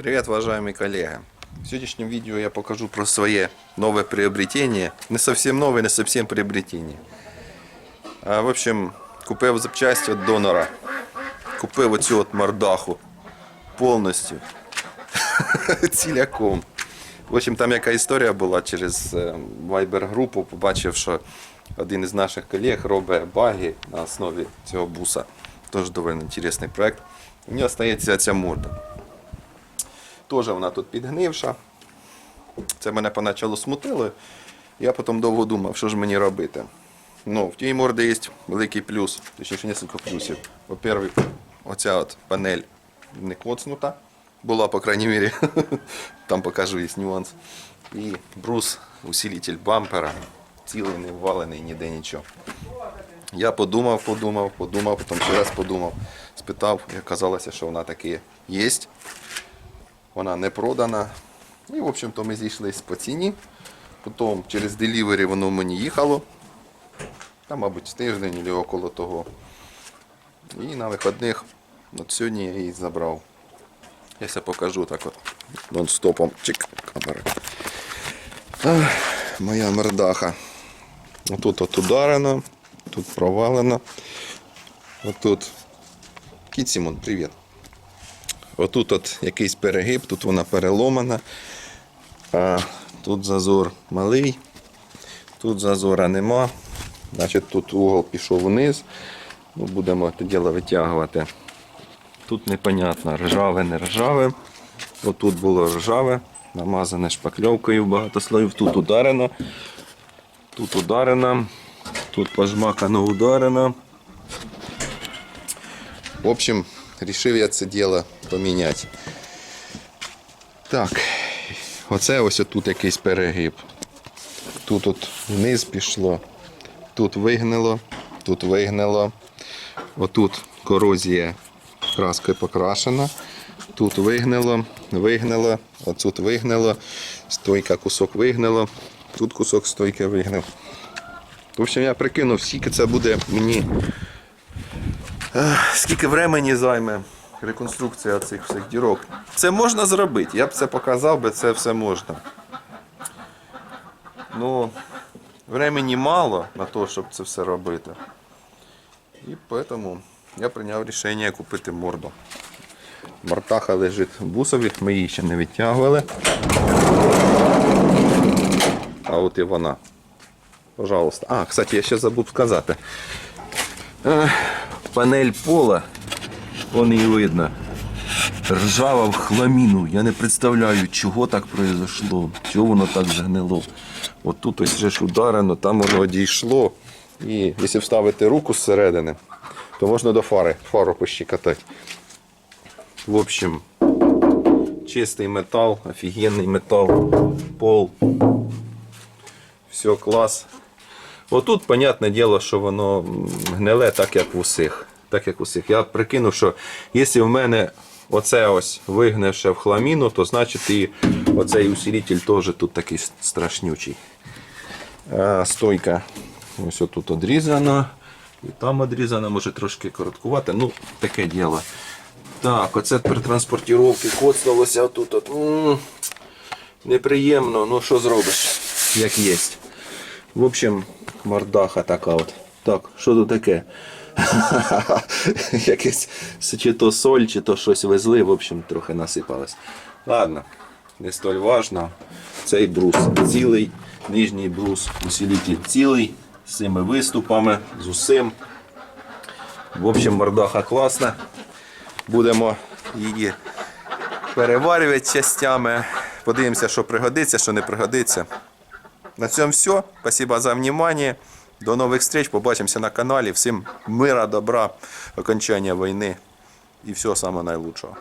Привет, уважаемые коллеги. В сегодняшнем видео я покажу про свое новое приобретение. Не совсем новое, не совсем приобретение. В общем, купив запчасті від донора. Купив оцю от мордаху повністю. Ціляком. В общем, там яка історія була через е, Viber групу, побачив, що один із наших колег робить баги на основі цього буса. Теж доволі інтересний проект. У нього стається ця морда. Теж вона тут підгнивша. Це мене поначалу смутило. Я потім довго думав, що ж мені робити. Ну, в тій морді є великий плюс, точніше кілька плюсів. По-перше, оця от панель не коцнута. Була, по крайней мере. Там покажу, є нюанс. І брус, усилитель бампера. Цілий, не ввалений, ніде нічого. Я подумав, подумав, подумав, потім ще раз подумав, спитав, і оказалося, що вона таки є. Вона не продана. І, в общем-то, ми зійшлись по ціні. Потім через делівері воно мені їхало. Там, мабуть, тиждень або около того. І на вихідних, от сьогодні я її забрав. Я все покажу так от нон-стопом. Чик, камера. Ах, моя мордаха. Отут от ударено, тут провалено. Отут. Сімон, привіт. Отут от якийсь перегиб, тут вона переломана. А тут зазор малий, тут зазора нема. Значить, тут угол пішов вниз. Ну, будемо це діло витягувати. Тут непонятно, ржаве, не ржаве. Отут було ржаве, намазане шпакльовкою багато слоїв. Тут ударено, тут ударено, тут пожмакано ударено. В общем, рішив я це діло поміняти. Так, оце ось тут якийсь перегиб. Тут от вниз пішло, тут вигнило, тут вигнило. Отут корозія краскою покрашена. Тут вигнило, вигнило, отут вигнило, стойка кусок вигнило, тут кусок стойки вигнив. В общем, я прикинув, скільки це буде мені. Скільки времени займе реконструкція цих всіх дірок. Це можна зробити. Я б це показав, би це все можна. Ну, времени мало на те, щоб це все робити. І тому я прийняв рішення купити морду. Мартаха лежить в бусові, ми її ще не відтягували. А от і вона. Пожалуйста. А, кстати, я ще забув сказати. Ех, Панель пола, вон її видно. Ржава в хламіну. Я не представляю, чого так произошло, чого воно так загнило. От тут ось вже ж ударено, там воно дійшло. І якщо вставити руку зсередини, то можна до фари, фару пощекотати. В общем, чистий метал, офігенний метал, пол. Все клас. Отут, понятне діло, що воно гниле так, як в усіх. Так як усіх. Я прикинув, що якщо в мене оце ось вигнивше в хламіну, то значить і оцей усилитель теж тут такий страшнючий. А, стойка ось тут одрізана. І там одрізана, може трошки короткувати. Ну, таке діло. Так, оце при транспортировці коцнулося отут. От. Неприємно, ну що зробиш, як є. В общем, мордаха така от. Так, що тут таке? Якесь чи то соль, чи то щось везли, в общем, трохи насипалось. Ладно, не столь важно. Цей брус цілий, нижній брус усилитель цілий, з цими виступами, з усім. В общем, мордаха класна. Будемо її переварювати частями. Подивимося, що пригодиться, що не пригодиться. На цьому все. Спасибо за внимание. До нових встреч. Побачимося на каналі. Всім мира, добра, окончання війни і всього самого найлучшого.